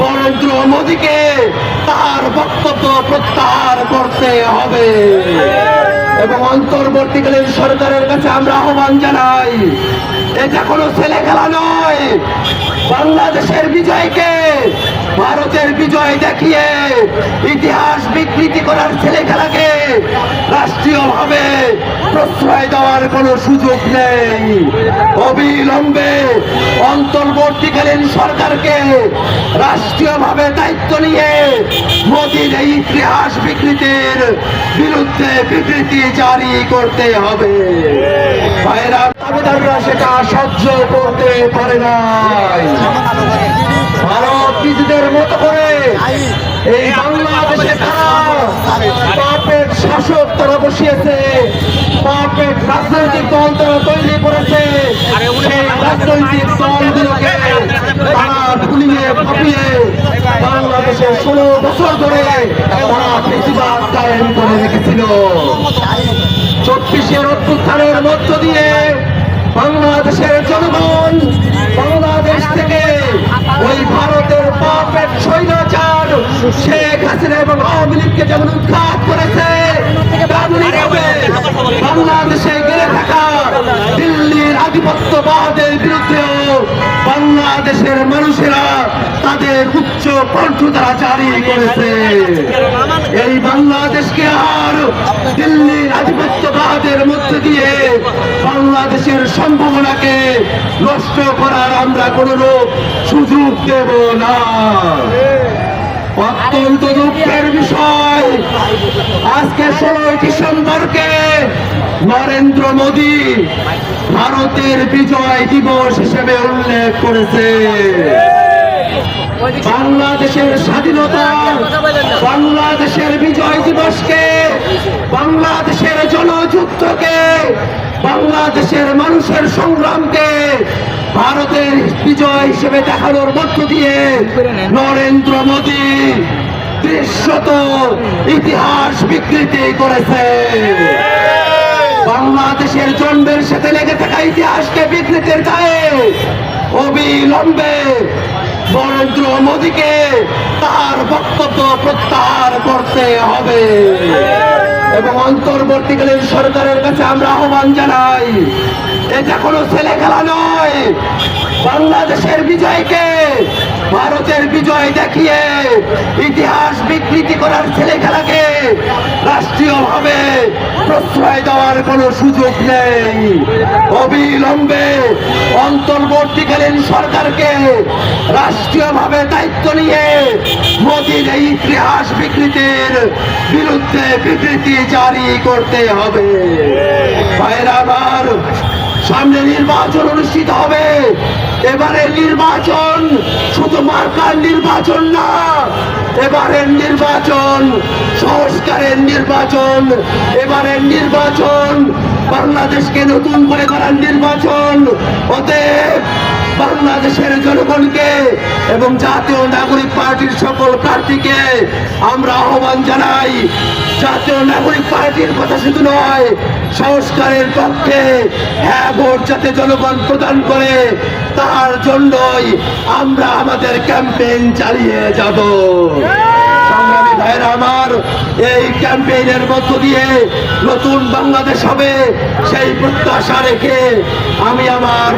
নরেন্দ্র মোদীকে তার বক্তব্য প্রত্যাহার করতে হবে। এবং অন্তর্বর্তীকালীন সরকারের কাছে আমরা আহ্বান জানাই, এটা কোনো ছেলে খেলা নয়। বাংলাদেশের বিজয়কে ভারতের দেখিয়ে ইতিহাস বিকৃতি করার ছেলে খেলাকে রাষ্ট্রীয়ভাবে প্রশ্রয় দেওয়ার কোনো সুযোগ নেই। অবিলম্বে অন্তর্বর্তীকালীন সরকারকে রাষ্ট্রীয়ভাবে দায়িত্ব নিয়ে মোদীর এই ইতিহাস বিকৃতির বিরুদ্ধে বিবৃতি জারি করতে হবে। সেটা সহ্য করতে পারে নাই। এই বাংলাদেশে তারা পাপের শাসক তারা বসিয়েছে, পাপের রাজনৈতিক দল তারা তৈরি করেছে। সেই রাজনৈতিক দলগুলোকে তারা ভুলিয়ে ভাবিয়ে বাংলাদেশে ষোলো বছর ধরে তারা বেশিরভাগ কায়েম করে রেখেছিল। চব্বিশের অভ্যুত্থানের মধ্য দিয়ে বাংলাদেশের জনগণ বাংলাদেশ থেকে ওই ভারতের পাপের স্বৈরাচার শেখ হাসিনা এবং আওয়ামী লীগকে যেমন উৎখাত করেছে বাংলাদেশে গেড়ে থাকা দিল্লির আধিপত্যবাদের বিরুদ্ধেও বাংলাদেশের মানুষেরা তাদের উচ্চ কণ্ঠ তারা জারি করেছে। এই বাংলাদেশকে আর দিল্লির আধিপত্যবাদের মধ্যে দিয়ে বাংলাদেশের সম্ভাবনাকে নষ্ট করার আমরা কোন সুযোগ দেব না। অত্যন্ত দুঃখের বিষয়। আজকে ষোলোই ডিসেম্বরকে নরেন্দ্র মোদী ভারতের বিজয় দিবস হিসেবে উল্লেখ করেছে। বাংলাদেশের স্বাধীনতা, বাংলাদেশের বিজয় দিবসকে, বাংলাদেশের জনযুদ্ধকে, বাংলাদেশের মানুষের সংগ্রামকে ভারতের বিজয় হিসেবে দেখানোর মধ্য দিয়ে নরেন্দ্র মোদী দৃশ্যত ইতিহাস বিকৃতি করেছে। বাংলাদেশের জন্মের সাথে লেগে থাকা ইতিহাসকে বিকৃতির দায়ে অবিলম্বে নরেন্দ্র মোদীকে তার বক্তব্য প্রত্যাহার করতে হবে। এবং অন্তর্বর্তীকালীন সরকারের কাছে আমরা আহ্বান জানাই এটা কোনো ছেলে খেলা নয়। বাংলাদেশের বিজয়কে ভারতের বিজয় দেখিয়ে ইতিহাস বিকৃতি করার ছেলে খেলাকে রাষ্ট্রীয়ভাবে প্রশ্রয় দেওয়ার কোনো সুযোগ নেই। অবিলম্বে অন্তর্বর্তীকালীন সরকারকে রাষ্ট্রীয়ভাবে দায়িত্ব নিয়ে মোদীর এই ইতিহাস বিকৃতির বিরুদ্ধে বিবৃতি জারি করতে হবে। সামনে নির্বাচন অনুষ্ঠিত হবে। এবারের নির্বাচন শুধু মার্কার নির্বাচন না, এবারের নির্বাচন, সংস্কারের নির্বাচন, এবারের নির্বাচন, বাংলাদেশকে নতুন করে করার নির্বাচন। অতএব বাংলাদেশের জনগণকে এবং জাতীয় নাগরিক পার্টির সকল প্রার্থীকে আমরা আহ্বান জানাই জাতীয় নাগরিক পার্টির কথা শুধু নয়, সংস্কারের পক্ষে হ্যাঁ ভোট যাতে জনগণ প্রদান করে, তার জন্যই আমরা আমাদের ক্যাম্পেইন চালিয়ে যাব। সংগ্রামী আমার, এই ক্যাম্পেইনের মধ্য দিয়ে নতুন বাংলাদেশ হবে, সেই প্রত্যাশা রেখে আমি আমার